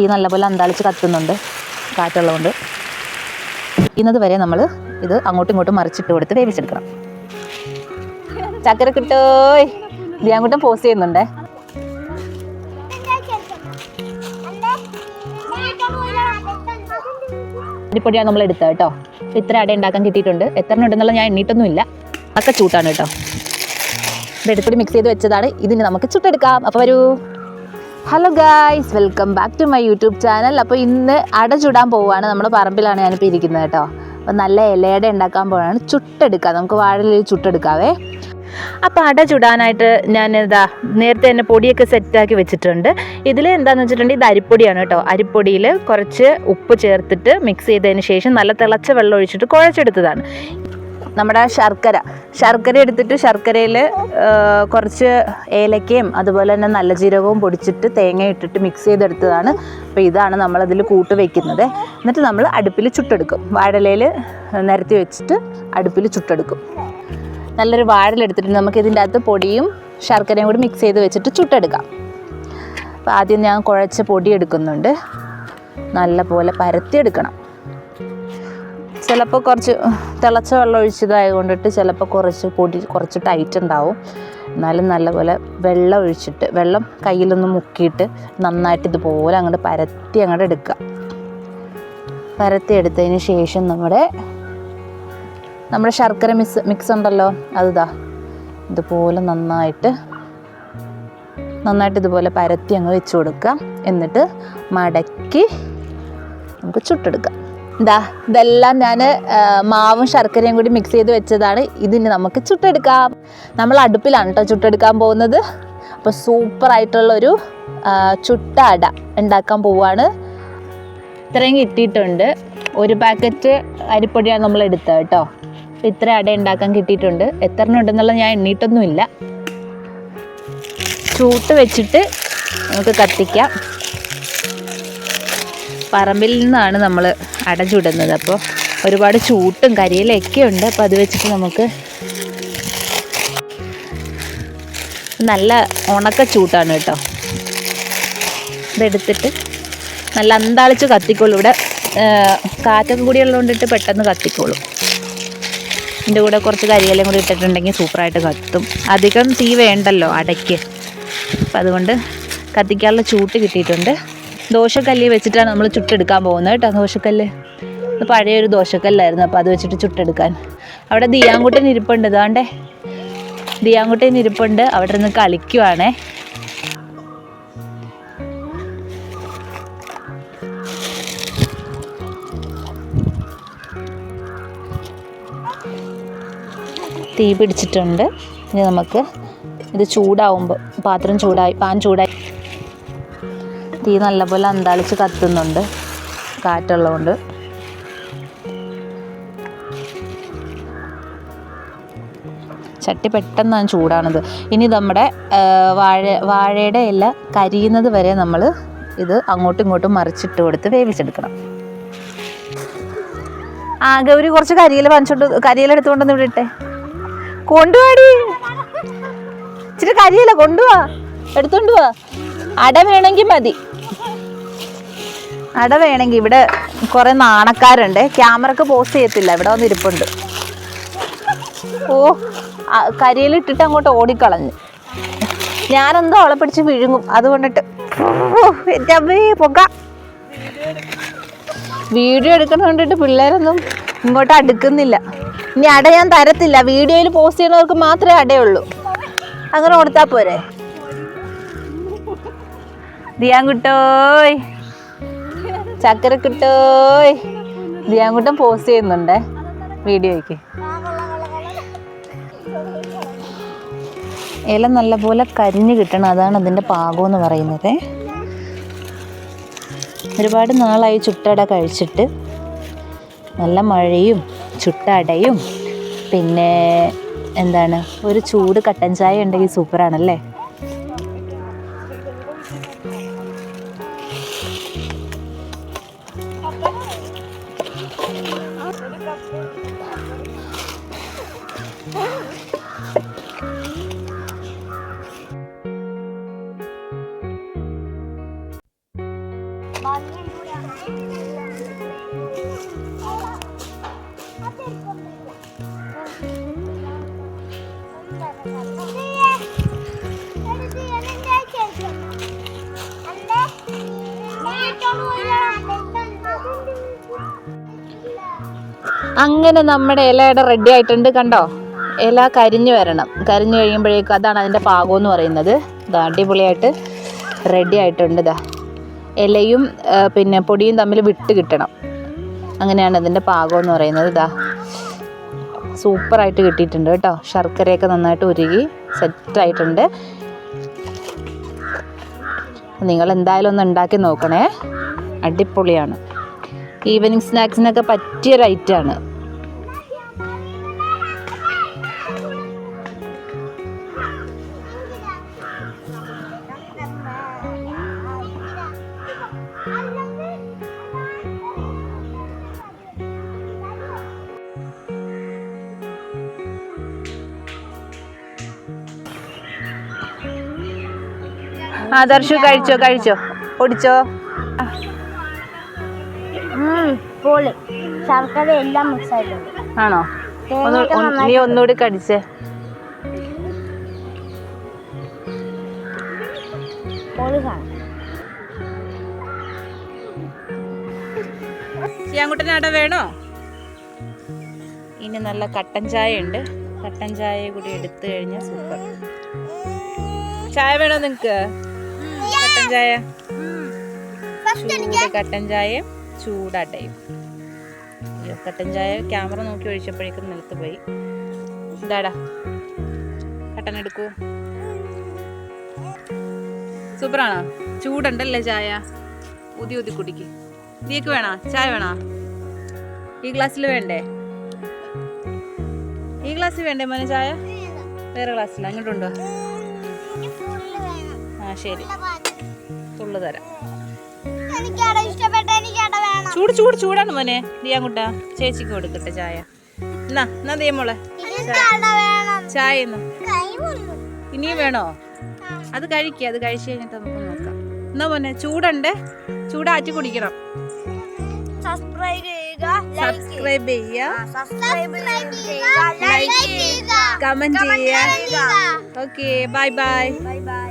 തീ നല്ലപോലെ അന്താളിച്ച് കത്തുന്നുണ്ട് കാറ്റുള്ളതുകൊണ്ട്. ഇന്നത് വരെ നമ്മൾ ഇത് അങ്ങോട്ടും ഇങ്ങോട്ടും മറിച്ചിട്ട് കൊടുത്ത് വേവിച്ചെടുക്കണം. ചക്കര കിട്ടോയ് ദിയാങ്കുട്ടം പോസ്റ്റ് ചെയ്യുന്നുണ്ടേ. അരിപ്പൊടിയാണ് നമ്മൾ എടുത്തത് കേട്ടോ. ഇത്ര അട ഉണ്ടാക്കാൻ കിട്ടിയിട്ടുണ്ട്. എത്ര ഉണ്ടെന്നുള്ള ഞാൻ എണ്ണീട്ടൊന്നും ഇല്ല അതൊക്കെ ചൂട്ടാണ് കേട്ടോ. ഇത് അരിപ്പൊടി മിക്സ് ചെയ്ത് വെച്ചതാണ്. ഇതിന് നമുക്ക് ചുട്ടെടുക്കാം. അപ്പോൾ വരൂ. Hello guys welcome back to my YouTube channel അപ്പോൾ ഇന്ന് അട ചുടാൻ പോവുകയാണ്. നമ്മുടെ പറമ്പിലാണ് ഞാനിപ്പോൾ ഇരിക്കുന്നത് കേട്ടോ. അപ്പോൾ നല്ല ഇലയുടെ ഉണ്ടാക്കാൻ പോവാണ് ചുട്ടെടുക്കാം. നമുക്ക് വാഴയിൽ ചുട്ടെടുക്കാവേ. അപ്പോൾ അട ചുടാനായിട്ട് ഞാൻ ഇതാ നേരത്തെ തന്നെ പൊടിയൊക്കെ സെറ്റാക്കി വെച്ചിട്ടുണ്ട്. ഇതിൽ എന്താണെന്ന് വെച്ചിട്ടുണ്ടെങ്കിൽ ഇത് അരിപ്പൊടിയാണ് കേട്ടോ. അരിപ്പൊടിയിൽ കുറച്ച് ഉപ്പ് ചേർത്തിട്ട് മിക്സ് ചെയ്തതിന് ശേഷം നല്ല തിളച്ച വെള്ളം ഒഴിച്ചിട്ട് കുഴച്ചെടുത്തതാണ്. നമ്മുടെ ശർക്കര. ശർക്കര എടുത്തിട്ട് ശർക്കരയിൽ കുറച്ച് ഏലക്കയും അതുപോലെ തന്നെ നല്ല ജീരകവും പൊടിച്ചിട്ട് തേങ്ങ ഇട്ടിട്ട് മിക്സ് ചെയ്തെടുത്തതാണ്. അപ്പോൾ ഇതാണ് നമ്മളതിൽ കൂട്ട് വയ്ക്കുന്നത് എന്നിട്ട് നമ്മൾ അടുപ്പിൽ ചുട്ടെടുക്കും. വാഴലയിൽ നിരത്തി വെച്ചിട്ട് അടുപ്പിൽ ചുട്ടെടുക്കും. നല്ലൊരു വാഴലെടുത്തിട്ട് നമുക്ക് ഇതിന്റെ അകത്ത് പൊടിയും ശർക്കരയും കൂടി മിക്സ് ചെയ്ത് വെച്ചിട്ട് ചുട്ടെടുക്കാം. അപ്പോൾ ആദ്യം ഞാൻ കുഴച്ച പൊടി എടുക്കുന്നുണ്ട്. നല്ല പോലെ പരത്തിയെടുക്കണം ചിലപ്പോൾ കുറച്ച് തിളച്ച വെള്ളം ഒഴിച്ചതായത് കൊണ്ടിട്ട് ചിലപ്പോൾ കുറച്ച് പൊടി കുറച്ച് ടൈറ്റ് ഉണ്ടാവും. എന്നാലും നല്ലപോലെ വെള്ളം ഒഴിച്ചിട്ട് വെള്ളം കയ്യിലൊന്ന് മുക്കിയിട്ട് നന്നായിട്ട് ഇതുപോലെ അങ്ങോട്ട് പരത്തി അങ്ങോട്ട് എടുക്കുക. പരത്തി എടുത്തതിന് ശേഷം നമ്മുടെ നമ്മുടെ ശർക്കര മിക്സ് മിക്സ് ഉണ്ടല്ലോ അതിതാ ഇതുപോലെ നന്നായിട്ട് നന്നായിട്ട് ഇതുപോലെ പരത്തി അങ്ങ് വെച്ച് കൊടുക്കുക. എന്നിട്ട് മടക്കി നമുക്ക് ചുട്ടെടുക്കാം. ഇതാ ഇതെല്ലാം ഞാൻ മാവും ശർക്കരയും കൂടി മിക്സ് ചെയ്ത് വെച്ചതാണ്. ഇതിന് നമുക്ക് ചുട്ടെടുക്കാം. നമ്മൾ അടുപ്പിലാണ് കേട്ടോ ചുട്ടെടുക്കാൻ പോകുന്നത്. അപ്പോൾ സൂപ്പറായിട്ടുള്ളൊരു ചുട്ട അട ഉണ്ടാക്കാൻ പോവുകയാണ് ഇത്രയും കിട്ടിയിട്ടുണ്ട്. ഒരു പാക്കറ്റ് അരിപ്പൊടിയാണ് നമ്മൾ എടുത്തത് കേട്ടോ അപ്പോൾ ഇത്ര അട ഉണ്ടാക്കാൻ കിട്ടിയിട്ടുണ്ട്. എത്ര എണ്ണം ഉണ്ടെന്നുള്ള ഞാൻ എണ്ണീട്ടൊന്നുമില്ല. ചൂട്ട് വെച്ചിട്ട് നമുക്ക് കത്തിക്കാം. പറമ്പിൽ നിന്നാണ് നമ്മൾ അട ചുടുന്നത് അപ്പോൾ ഒരുപാട് ചൂട്ടും കരിയിലൊക്കെ ഉണ്ട്. അപ്പോൾ അത് വെച്ചിട്ട് നമുക്ക് നല്ല ഉണക്ക ചൂട്ടാണ് കേട്ടോ. ഇതെടുത്തിട്ട് നല്ല അന്താളിച്ച് കത്തിക്കോളൂ. ഇവിടെ കാറ്റൊക്കെ കൂടി ഉള്ളതുകൊണ്ടിട്ട് പെട്ടെന്ന് കത്തിക്കോളും. ഇതിന്റെ കൂടെ കുറച്ച് കരിയിലയും കൂടി ഇട്ടിട്ടുണ്ടെങ്കിൽ സൂപ്പറായിട്ട് കത്തും. അധികം തീ വേണ്ടല്ലോ അടയ്ക്ക്. അപ്പം അതുകൊണ്ട് കത്തിക്കാനുള്ള ചൂട്ട് കിട്ടിയിട്ടുണ്ട്. ദോശക്കല്ല് വെച്ചിട്ടാണ് നമ്മൾ ചുട്ടെടുക്കാൻ പോകുന്നത് കേട്ടോ ദോശക്കല്ല്. പഴയൊരു ദോശക്കല്ലായിരുന്നു അപ്പോൾ അത് വെച്ചിട്ട് ചുട്ടെടുക്കാൻ. അവിടെ ദിയാങ്കുട്ടൻ ഇരിപ്പുണ്ട് ഇതാണ്ടേ ദിയാങ്കുട്ടൻ ഇരിപ്പുണ്ട് അവിടെ നിന്ന് കളിക്കുവാണേ. തീ പിടിച്ചിട്ടുണ്ട്. ഇനി നമുക്ക് ഇത് ചൂടാവുമ്പോൾ പാത്രം ചൂടായി പാൻ ചൂടായി. തീ നല്ലപോലെ അന്താളിച്ച് കത്തുന്നുണ്ട്. കാറ്റുള്ളതുകൊണ്ട്. ചട്ടി പെട്ടെന്നാണ് ചൂടാണത്. ഇനി നമ്മുടെ വാഴ വാഴയുടെ ഇല കരിയുന്നത് വരെ നമ്മൾ ഇത് അങ്ങോട്ടും ഇങ്ങോട്ടും മറിച്ചിട്ട് കൊടുത്ത് വേവിച്ചെടുക്കണം. ആ ഗൗരി കുറച്ച് കരിയില വാങ്ങിച്ചോണ്ട് കരിയില എടുത്തുകൊണ്ടൊന്ന് ഇവിടെ ഇട്ടെ കൊണ്ടുപോടി ഇച്ചിരി കരിയില കൊണ്ടുപോവാ എടുത്തോണ്ട് പോവാ അട വേണമെങ്കിൽ മതി. അട വേണമെങ്കിൽ ഇവിടെ കുറെ നാണക്കാരുണ്ട്. ക്യാമറക്ക് പോസ്റ്റ് ചെയ്യത്തില്ല. ഇവിടെ വന്ന് ഇരിപ്പുണ്ട് ഓ കരിയിലിട്ടിട്ട് അങ്ങോട്ട് ഓടിക്കളഞ്ഞു. ഞാനെന്തോ അവളെ പിടിച്ച് വിഴുങ്ങും. അതുകൊണ്ടിട്ട് എന്റെ പൊക്ക വീഡിയോ എടുക്കണ കണ്ടിട്ട് പിള്ളേരൊന്നും ഇങ്ങോട്ട് അടുക്കുന്നില്ല. ഇനി അട ഞാൻ തരത്തില്ല. വീഡിയോയിൽ പോസ്റ്റ് ചെയ്യുന്നവർക്ക് മാത്രമേ അടയുള്ളൂ അങ്ങനെ കൊടുത്താൽ പോരെ. ദിയാൻ കുട്ടോയ് ചക്കര കിട്ടോയ് ദിയാങ്കുട്ടം പോസ്റ്റ് ചെയ്യുന്നുണ്ടേ. വീഡിയോയ്ക്ക്. ഇല നല്ലപോലെ കരിഞ്ഞു കിട്ടണം. അതാണ് അതിന്റെ പാകം എന്ന് പറയുന്നത്. ഒരുപാട് നാളായി ചുട്ടട കഴിച്ചിട്ട് നല്ല മഴയും ചുട്ടടയും പിന്നെ എന്താണ്? ഒരു ചൂട് കട്ടൻ ചായ ഉണ്ടെങ്കിൽ സൂപ്പറാണല്ലേ അങ്ങനെ നമ്മുടെ ഇലയുടെ റെഡി ആയിട്ടുണ്ട് കണ്ടോ? ഇല കരിഞ്ഞു വരണം. കരിഞ്ഞു കഴിയുമ്പോഴേക്കും അതാണ് അതിന്റെ പാകം എന്ന് പറയുന്നത്. ഇതാ അടിപൊളിയായിട്ട് റെഡി ആയിട്ടുണ്ട് ഇതാ ഇലയും പിന്നെ പൊടിയും തമ്മിൽ വിട്ട് കിട്ടണം. അങ്ങനെയാണ് ഇതിന്റെ പാകം എന്ന് പറയുന്നത് ഇതാ സൂപ്പറായിട്ട് കിട്ടിയിട്ടുണ്ട് കേട്ടോ. ശർക്കരയൊക്കെ നന്നായിട്ട് ഉരുകി സെറ്റായിട്ടുണ്ട് നിങ്ങൾ എന്തായാലും ഒന്ന് ഉണ്ടാക്കി നോക്കണേ. അടിപൊളിയാണ്. ഈവനിങ് സ്നാക്സിനൊക്കെ പറ്റിയ റൈറ്റ് ആ ദർശു കഴിച്ചോ കഴിച്ചോ. പൊടിച്ചോ പൊളി. ശർക്കര എല്ലാം മിക്സ് ആയിട്ടുണ്ട്. ആണോ? നീ ഒന്നുകൂടി കടിച്ചേ. പൊളി വേണോ? ഇനി നല്ല കട്ടൻ ചായ ഉണ്ട്. കട്ടൻ ചായ കൂടി എടുത്തു കഴിഞ്ഞാൽ സൂപ്പർ ചായ വേണോ നിങ്ങക്ക് കട്ടൻ ചായ? കട്ടൻ ചായയും അയ്യോ കട്ടൻ ചായ ക്യാമറ നോക്കി ഒഴിച്ചപ്പോഴേക്കും നിലത്ത് പോയി. ഇതാടാ കട്ടൻ എടുക്കൂ. സൂപ്പറാണോ? ചൂടുണ്ടല്ലേ ചായ? ഊതി ഊതി കുടിക്ക്. നീക്ക് വേണോ? ചായ വേണോ? ഈ ഗ്ലാസ്സിൽ വേണ്ടേ? ഈ ഗ്ലാസ്സിൽ വേണ്ടേ മോനെ ചായ? വേറെ ഗ്ലാസ്സിൽ അങ്ങോട്ടുണ്ടോ ആ ശരി. തുള്ളു തരാം. ചൂട് ചൂട് ചൂടാണ് മോനെ. ദിയാങ്കുട്ട ചേച്ചിക്ക് കൊടുക്കട്ടെ ചായ. എന്നാ എന്നാ ദേ മോളെ. എനിക്കട വേണം. ചായ ഇനിയും വേണോ? അത് കഴിക്കുക അത് കഴിച്ചു കഴിഞ്ഞിട്ട് നമുക്ക് നോക്കാം. എന്നാ മോനെ ചൂടുണ്ട്. ചൂടാറ്റി കുടിക്കണം. സബ്സ്ക്രൈബ് സബ്സ്ക്രൈബ് ചെയ്യുക. സബ്സ്ക്രൈബ് ചെയ്യുക. ലൈക്ക് ചെയ്യുക കമന്റ് ചെയ്യുക. Okay bye bye bye bye